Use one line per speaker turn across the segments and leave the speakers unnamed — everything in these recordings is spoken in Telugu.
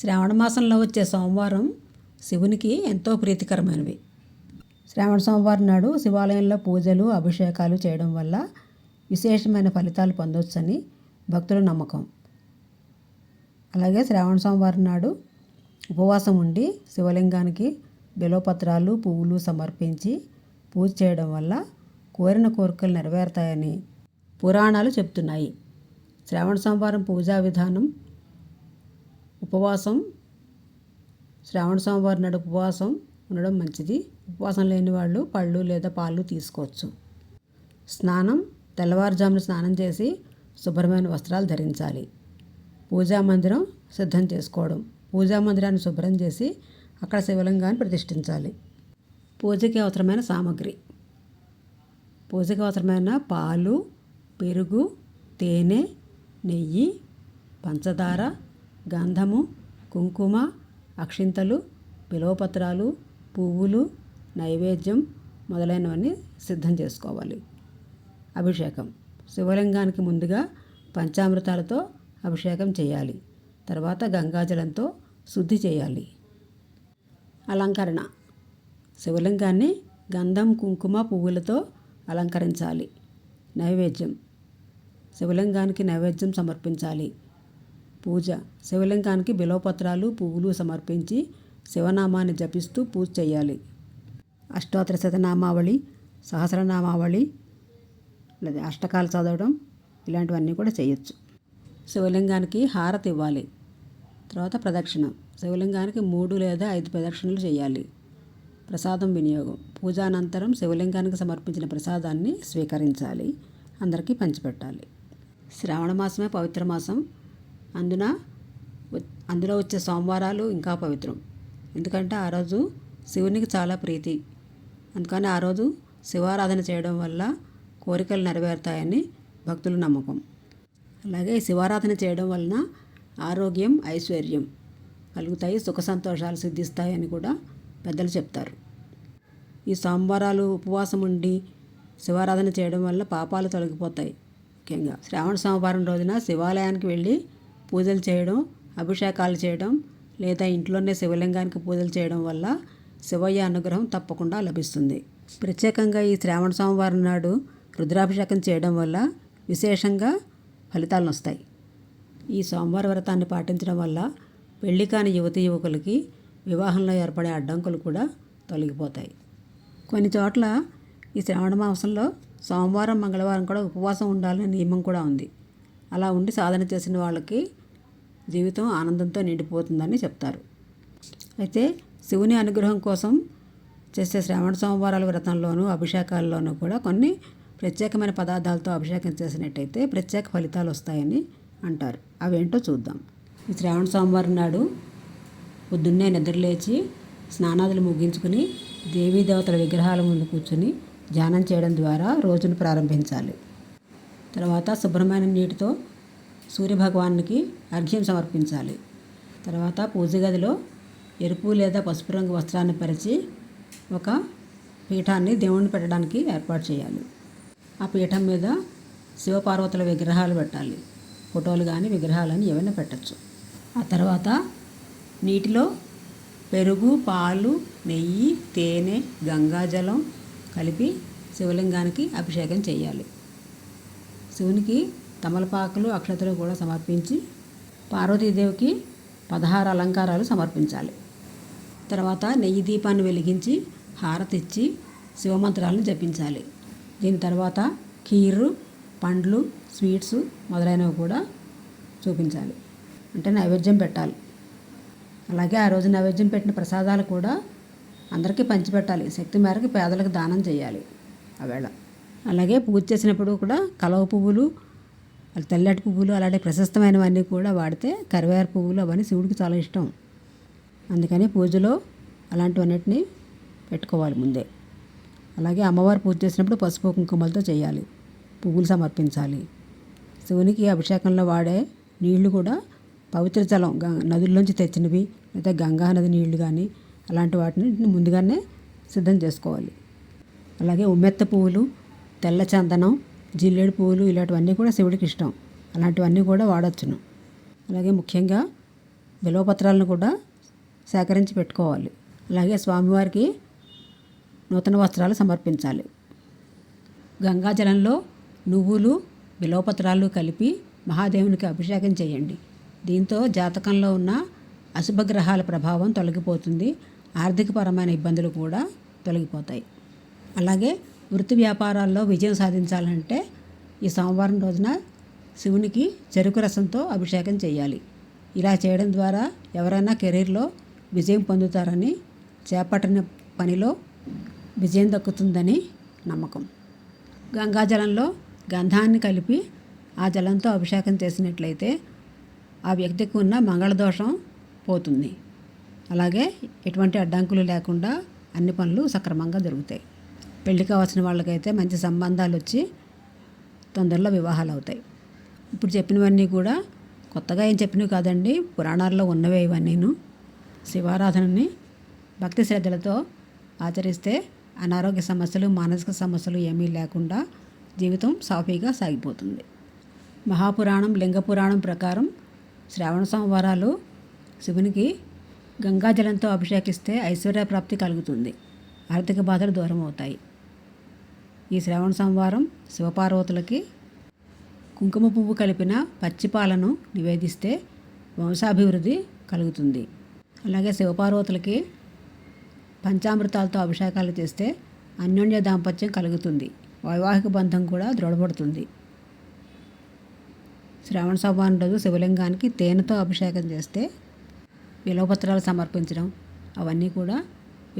శ్రావణ మాసంలో వచ్చే సోమవారం శివునికి ఎంతో ప్రీతికరమైనవి. శ్రావణ సోమవారం నాడు శివాలయంలో పూజలు అభిషేకాలు చేయడం వల్ల విశేషమైన ఫలితాలు పొందవచ్చని భక్తుల నమ్మకం. అలాగే శ్రావణ సోమవారం నాడు ఉపవాసం ఉండి శివలింగానికి బిలోపత్రాలు పువ్వులు సమర్పించి పూజ చేయడం వల్ల కోరిన కోరికలు నెరవేరుతాయని పురాణాలు చెప్తున్నాయి. శ్రావణ సోమవారం పూజా విధానం ఉపవాసం శ్రావణ సోమవారం నాడు ఉపవాసం ఉండడం మంచిది. ఉపవాసం లేని వాళ్ళు పళ్ళు లేదా పాలు తీసుకోవచ్చు. స్నానం తెల్లవారుజామున స్నానం చేసి శుభ్రమైన వస్త్రాలు ధరించాలి. పూజా మందిరం సిద్ధం చేసుకోవడం పూజా మందిరాన్ని శుభ్రం చేసి అక్కడ శివలింగాన్ని ప్రతిష్ఠించాలి. పూజకి అవసరమైన సామాగ్రి. పూజకి అవసరమైన పాలు పెరుగు తేనె నెయ్యి పంచదార గంధము కుంకుమ అక్షింతలు బిలవపత్రాలు పువ్వులు నైవేద్యం మొదలైనవన్నీ సిద్ధం చేసుకోవాలి. అభిషేకం. శివలింగానికి ముందుగా పంచామృతాలతో అభిషేకం చేయాలి. తర్వాత గంగాజలంతో శుద్ధి చేయాలి. అలంకరణ. శివలింగాన్ని గంధం కుంకుమ పువ్వులతో అలంకరించాలి. నైవేద్యం. శివలింగానికి నైవేద్యం సమర్పించాలి. పూజ. శివలింగానికి బిలోపత్రాలు పువ్వులు సమర్పించి శివనామాన్ని జపిస్తూ పూజ చేయాలి. అష్టోత్తర శతనామావళి సహస్రనామావళి లేదా అష్టకాలు చదవడం ఇలాంటివన్నీ కూడా చేయొచ్చు. శివలింగానికి హారతి ఇవ్వాలి. తర్వాత ప్రదక్షిణ. శివలింగానికి మూడు లేదా ఐదు ప్రదక్షిణలు చేయాలి. ప్రసాదం వినియోగం. పూజానంతరం శివలింగానికి సమర్పించిన ప్రసాదాన్ని స్వీకరించాలి. అందరికీ పంచిపెట్టాలి. శ్రావణ మాసమే పవిత్ర మాసం. అందున అందులో వచ్చే సోమవారాలు ఇంకా పవిత్రం. ఎందుకంటే ఆ రోజు శివునికి చాలా ప్రీతి. అందుకని ఆ రోజు శివారాధన చేయడం వల్ల కోరికలు నెరవేరుతాయని భక్తుల నమ్మకం. అలాగే శివారాధన చేయడం వలన ఆరోగ్యం ఐశ్వర్యం కలుగుతాయి సుఖ సంతోషాలు సిద్ధిస్తాయని కూడా పెద్దలు చెప్తారు. ఈ సోమవారాలు ఉపవాసం ఉండి శివారాధన చేయడం వల్ల పాపాలు తొలగిపోతాయి. ముఖ్యంగా శ్రావణ సోమవారం రోజున శివాలయానికి వెళ్ళి పూజలు చేయడం అభిషేకాలు చేయడం లేదా ఇంట్లోనే శివలింగానికి పూజలు చేయడం వల్ల శివయ్య అనుగ్రహం తప్పకుండా లభిస్తుంది. ప్రత్యేకంగా ఈ శ్రావణ సోమవారం నాడు రుద్రాభిషేకం చేయడం వల్ల విశేషంగా ఫలితాలు వస్తాయి. ఈ సోమవార వ్రతాన్ని పాటించడం వల్ల పెళ్ళి కాని యువతి యువకులకి వివాహంలో ఏర్పడే అడ్డంకులు కూడా తొలగిపోతాయి. కొన్ని చోట్ల ఈ శ్రావణ మాసంలో సోమవారం మంగళవారం కూడా ఉపవాసం ఉండాలనే నియమం కూడా ఉంది. అలా ఉండి సాధన చేసిన వాళ్ళకి జీవితం ఆనందంతో నిండిపోతుందని చెప్తారు. అయితే శివుని అనుగ్రహం కోసం చేసే శ్రావణ సోమవారాల వ్రతంలోనూ అభిషేకాల్లోనూ కూడా కొన్ని ప్రత్యేకమైన పదార్థాలతో అభిషేకం చేసినట్టయితే ప్రత్యేక ఫలితాలు వస్తాయని అంటారు. అవేంటో చూద్దాం. ఈ శ్రావణ సోమవారం నాడు పొద్దున్నే నిద్రలేచి స్నానాదులు ముగించుకుని దేవీ దేవతల విగ్రహాల ముందు కూర్చుని ధ్యానం చేయడం ద్వారా రోజును ప్రారంభించాలి. తర్వాత శుభ్రమైన నీటితో సూర్యభగవానికి అర్ఘ్యం సమర్పించాలి. తర్వాత పూజ గదిలో ఎరుపు లేదా పసుపు రంగు వస్త్రాన్ని పరిచి ఒక పీఠాన్ని దేవుణ్ణి పెట్టడానికి ఏర్పాటు చేయాలి. ఆ పీఠం మీద శివపార్వతుల విగ్రహాలు పెట్టాలి. ఫోటోలు కానీ విగ్రహాలు కానీ ఏమైనా పెట్టచ్చు. ఆ తర్వాత నీటిలో పెరుగు పాలు నెయ్యి తేనె గంగాజలం కలిపి శివలింగానికి అభిషేకం చేయాలి. శివునికి తమలపాకులు అక్షతలు కూడా సమర్పించి పార్వతీదేవికి పదహారు అలంకారాలు సమర్పించాలి. తర్వాత నెయ్యి దీపాన్ని వెలిగించి హారతిచ్చి శివమంత్రాలను జపించాలి. దీని తర్వాత కీరు పండ్లు స్వీట్స్ మొదలైనవి కూడా చూపించాలి. అంటే నైవేద్యం పెట్టాలి. అలాగే ఆ రోజు నైవేద్యం పెట్టిన ప్రసాదాలు కూడా అందరికీ పంచిపెట్టాలి. శక్తి మేరకు పేదలకు దానం చేయాలి. ఆవేళ అలాగే పూజ చేసినప్పుడు కూడా కలవ పువ్వులు తెల్లటి పువ్వులు అలాంటి ప్రశస్తమైనవన్నీ కూడా వాడితే కరివేర పువ్వులు అవన్నీ శివుడికి చాలా ఇష్టం. అందుకని పూజలో అలాంటివన్నిటిని పెట్టుకోవాలి ముందే. అలాగే అమ్మవారు పూజ చేసినప్పుడు పసుపు కుంకుమలతో చేయాలి. పువ్వులు సమర్పించాలి. శివునికి అభిషేకంలో వాడే నీళ్ళు కూడా పవిత్ర జలం గ నదుల్లోంచి తెచ్చినవి లేదా గంగా నది నీళ్ళు కానీ అలాంటి వాటిని ముందుగానే సిద్ధం చేసుకోవాలి. అలాగే ఉమ్మెత్త పువ్వులు తెల్ల చందనం జిల్లేడు పువ్వులు ఇలాంటివన్నీ కూడా శివుడికి ఇష్టం. అలాంటివన్నీ కూడా వాడచ్చును. అలాగే ముఖ్యంగా బిలవపత్రాలను కూడా సేకరించి పెట్టుకోవాలి. అలాగే స్వామివారికి నూతన వస్త్రాలు సమర్పించాలి. గంగాజలంలో నువ్వులు బిలవపత్రాలు కలిపి మహాదేవునికి అభిషేకం చేయండి. దీంతో జాతకంలో ఉన్న అశుభగ్రహాల ప్రభావం తొలగిపోతుంది. ఆర్థికపరమైన ఇబ్బందులు కూడా తొలగిపోతాయి. అలాగే వృత్తి వ్యాపారాల్లో విజయం సాధించాలంటే ఈ సోమవారం రోజున శివునికి చెరుకు రసంతో అభిషేకం చేయాలి. ఇలా చేయడం ద్వారా ఎవరైనా కెరీర్లో విజయం పొందుతారని చేపట్టిన పనిలో విజయం దక్కుతుందని నమ్మకం. గంగాజలంలో గంధాన్ని కలిపి ఆ జలంతో అభిషేకం చేసినట్లయితే ఆ వ్యక్తికి ఉన్న మంగళదోషం పోతుంది. అలాగే ఎటువంటి అడ్డంకులు లేకుండా అన్ని పనులు సక్రమంగా జరుగుతాయి. పెళ్ళి కావాల్సిన వాళ్ళకైతే మంచి సంబంధాలు వచ్చి తొందరలో వివాహాలు అవుతాయి. ఇప్పుడు చెప్పినవన్నీ కూడా కొత్తగా ఏం చెప్పినవి కాదండి పురాణాల్లో ఉన్నవే ఇవన్నీను శివారాధనని భక్తి శ్రద్ధలతో ఆచరిస్తే అనారోగ్య సమస్యలు మానసిక సమస్యలు ఏమీ లేకుండా జీవితం సాఫీగా సాగిపోతుంది. మహాపురాణం లింగ పురాణం ప్రకారం శ్రావణ సోమవారాలు శివునికి గంగాజలంతో అభిషేకిస్తే ఐశ్వర్య ప్రాప్తి కలుగుతుంది. ఆర్థిక బాధలు దూరం అవుతాయి ఈ శ్రవణ సంవారం శివపార్వతులకి కుంకుమ పువ్వు కలిపిన పచ్చిపాలను నివేదిస్తే వంశాభివృద్ధి కలుగుతుంది. అలాగే శివపార్వతులకి పంచామృతాలతో అభిషేకాలు చేస్తే అన్యోన్య దాంపత్యం కలుగుతుంది. వైవాహిక బంధం కూడా దృఢపడుతుంది. శ్రావణ సోమవారం రోజు శివలింగానికి తేనెతో అభిషేకం చేస్తే విలువపత్రాలు సమర్పించడం అవన్నీ కూడా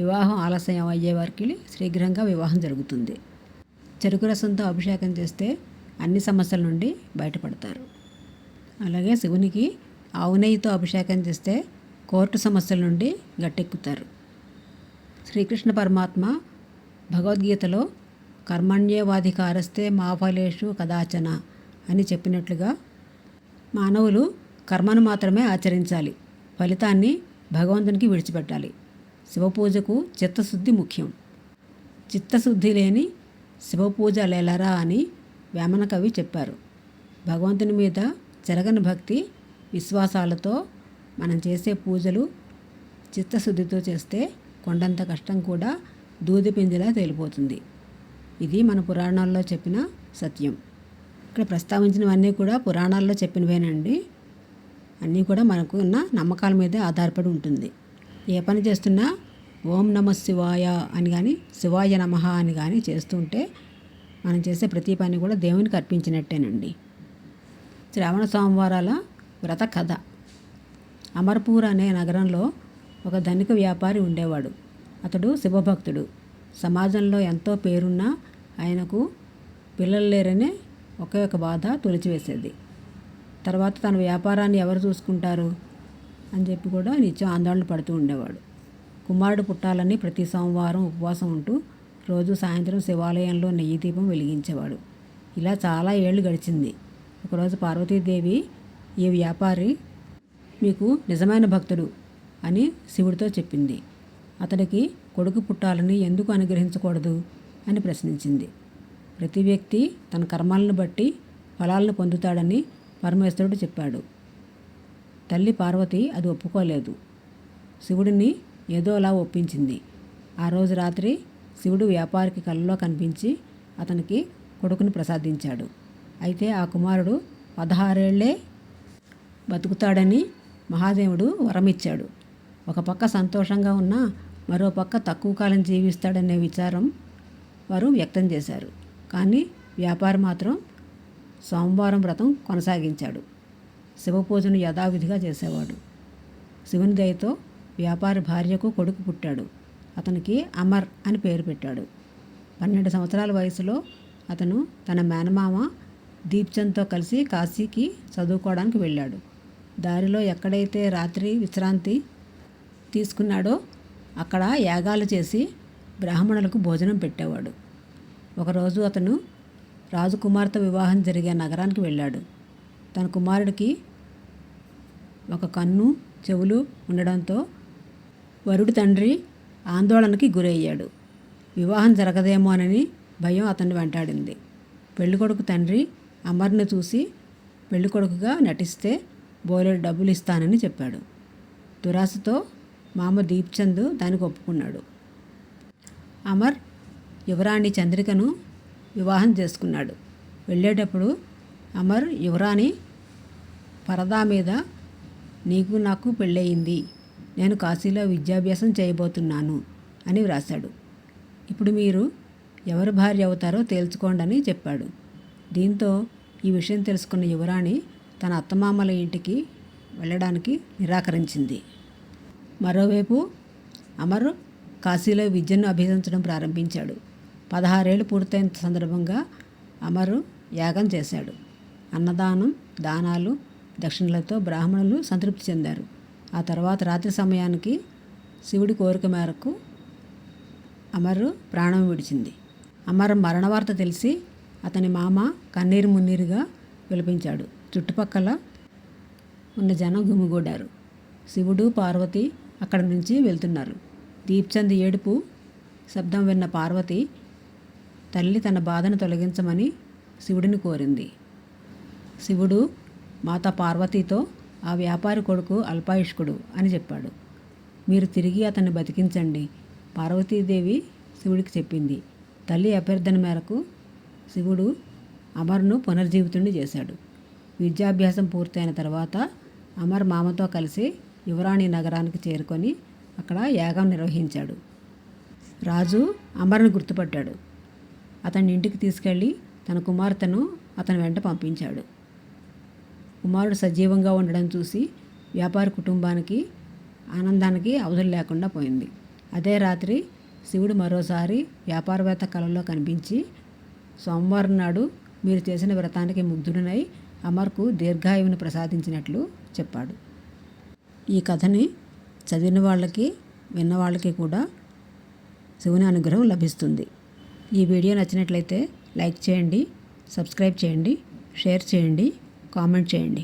వివాహం ఆలస్యం అయ్యే వారికి శీఘ్రంగా వివాహం జరుగుతుంది. చెరుకు రసంతో అభిషేకం చేస్తే అన్ని సమస్యల నుండి బయటపడతారు. అలాగే శివునికి ఆవు నెయ్యితో అభిషేకం చేస్తే కోర్టు సమస్యల నుండి గట్టెక్కుతారు. శ్రీకృష్ణ పరమాత్మ భగవద్గీతలో కర్మణ్యేవాధికారస్తే మా ఫలేషు కదాచన అని చెప్పినట్లుగా మానవులు కర్మను మాత్రమే ఆచరించాలి. ఫలితాన్ని భగవంతునికి విడిచిపెట్టాలి. శివపూజకు చిత్తశుద్ధి ముఖ్యం. చిత్తశుద్ధి లేని శివపూజ లేలరా అని వేమన కవి చెప్పారు. భగవంతుని మీద జరగని భక్తి విశ్వాసాలతో మనం చేసే పూజలు చిత్తశుద్ధితో చేస్తే కొండంత కష్టం కూడా దూదిపిందిలా తేలిపోతుంది. ఇది మన పురాణాల్లో చెప్పిన సత్యం. ఇక్కడ ప్రస్తావించినవన్నీ కూడా పురాణాల్లో చెప్పినవేనండి. అన్నీ కూడా మనకు ఉన్న నమ్మకాల మీదే ఆధారపడి ఉంటుంది. ఏ పని చేస్తున్నా ఓం నమ శివాయ అని కానీ శివాయ నమ అని కానీ చేస్తుంటే మనం చేసే ప్రతి పని కూడా దేవునికి అర్పించినట్టేనండి. శ్రావణ సోమవారాల వ్రత కథ. అమర్పూర్ అనే నగరంలో ఒక ధనిక వ్యాపారి ఉండేవాడు. అతడు శివభక్తుడు. సమాజంలో ఎంతో పేరున్న ఆయనకు పిల్లలు లేరనే ఒకే ఒక బాధ తొలిచివేసేది. తర్వాత తన వ్యాపారాన్ని ఎవరు చూసుకుంటారు? అని చెప్పి కూడా నిత్యం ఆందోళన పడుతూ ఉండేవాడు. కుమారుడు పుట్టాలని ప్రతి సోమవారం ఉపవాసం ఉంటూ రోజు సాయంత్రం శివాలయంలో నెయ్యి దీపం వెలిగించేవాడు. ఇలా చాలా ఏళ్ళు గడిచింది. ఒకరోజు పార్వతీదేవి ఈ వ్యాపారి మీకు నిజమైన భక్తుడు అని శివుడితో చెప్పింది. అతడికి కొడుకు పుట్టాలని ఎందుకు అనుగ్రహించకూడదు? అని ప్రశ్నించింది. ప్రతి వ్యక్తి తన కర్మాలను బట్టి ఫలాలను పొందుతాడని పరమేశ్వరుడు చెప్పాడు. తల్లి పార్వతి అది ఒప్పుకోలేదు. శివుడిని ఏదోలా ఒప్పించింది. ఆ రోజు రాత్రి శివుడు వ్యాపారికి కళ్ళలో కనిపించి అతనికి కొడుకుని ప్రసాదించాడు. అయితే ఆ కుమారుడు పదహారేళ్ళే బతుకుతాడని మహాదేవుడు వరమిచ్చాడు. ఒక పక్క సంతోషంగా ఉన్న మరో పక్క తక్కువ కాలం జీవిస్తాడనే విచారం వారు వ్యక్తం చేశారు. కానీ వ్యాపారి మాత్రం సోమవారం వ్రతం కొనసాగించాడు. శివపూజను యథావిధిగా చేసేవాడు. శివుని దయతో వ్యాపారి భార్యకు కొడుకు పుట్టాడు. అతనికి అమర్ అని పేరు పెట్టాడు. పన్నెండు సంవత్సరాల వయసులో అతను తన మేనమామ దీప్చంద్తో కలిసి కాశీకి చదువుకోవడానికి వెళ్ళాడు. దారిలో ఎక్కడైతే రాత్రి విశ్రాంతి తీసుకున్నాడో అక్కడ యాగాలు చేసి బ్రాహ్మణులకు భోజనం పెట్టేవాడు. ఒకరోజు అతను రాజకుమార్తె వివాహం జరిగే నగరానికి వెళ్ళాడు. తన కుమారుడికి ఒక కన్ను చెవులు ఉండడంతో వరుడి తండ్రి ఆందోళనకి గురయ్యాడు. వివాహం జరగదేమోనని భయం అతన్ని వెంటాడింది. పెళ్ళికొడుకు తండ్రి అమర్ని చూసి పెళ్ళికొడుకుగా నటిస్తే బోలెడు డబ్బులు ఇస్తానని చెప్పాడు. దురాశతో మామ దీప్చంద్ దానికి ఒప్పుకున్నాడు. అమర్ యువరాణి చంద్రికను వివాహం చేసుకున్నాడు. వెళ్ళేటప్పుడు అమర్ యువరాణి పరదా మీద నీకు నాకు పెళ్ళయింది. నేను కాశీలో విద్యాభ్యాసం చేయబోతున్నాను అని వ్రాశాడు. ఇప్పుడు మీరు ఎవరు భార్య అవుతారో తేల్చుకోండి అని చెప్పాడు. దీంతో ఈ విషయం తెలుసుకున్న యువరాణి తన అత్తమామల ఇంటికి వెళ్ళడానికి నిరాకరించింది. మరోవైపు అమర్ కాశీలో విద్యను అభ్యసించడం ప్రారంభించాడు. పదహారేళ్ళు పూర్తయిన సందర్భంగా అమరు యాగం చేశాడు. అన్నదానం దానాలు దక్షిణలతో బ్రాహ్మణులు సంతృప్తి చెందారు. ఆ తర్వాత రాత్రి సమయానికి శివుడి కోరిక మేరకు అమరు ప్రాణం విడిచింది. అమర్ మరణ వార్త తెలిసి అతని మామ కన్నీరు మున్నీరుగా విలపించాడు. చుట్టుపక్కల ఉన్న జనం గుమిగూడారు. శివుడు పార్వతి అక్కడి నుంచి వెళ్తున్నారు. దీప్చంద్ ఏడుపు శబ్దం విన్న పార్వతి తల్లి తన బాధను తొలగించమని శివుడిని కోరింది. శివుడు మాత పార్వతితో ఆ వ్యాపారి కొడుకు అల్పాయుష్కుడు అని చెప్పాడు. మీరు తిరిగి అతన్ని బతికించండి. పార్వతీదేవి శివుడికి చెప్పింది. తల్లి అభ్యర్థన మేరకు శివుడు అమర్ను పునర్జీవితుడిని చేశాడు. విద్యాభ్యాసం పూర్తయిన తర్వాత అమర్ మామతో కలిసి యువరాణి నగరానికి చేరుకొని అక్కడ యాగం నిర్వహించాడు. రాజు అమర్ను గుర్తుపట్టాడు. అతన్ని ఇంటికి తీసుకెళ్ళి తన కుమార్తెను అతని వెంట పంపించాడు. కుమారుడు సజీవంగా ఉండడం చూసి వ్యాపార కుటుంబానికి ఆనందానికి అవధులు లేకుండా పోయింది. అదే రాత్రి శివుడు మరోసారి వ్యాపారవేత్త కళలో కనిపించి సోమవారం నాడు మీరు చేసిన వ్రతానికి ముగ్ధుడినై అమర్కు దీర్ఘాయువుని ప్రసాదించినట్లు చెప్పాడు. ఈ కథని చదివిన వాళ్ళకి విన్న వాళ్ళకి కూడా శివుని అనుగ్రహం లభిస్తుంది. ఈ వీడియో నచ్చినట్లయితే లైక్ చేయండి సబ్స్క్రైబ్ చేయండి షేర్ చేయండి. కామెంట్ చేయండి.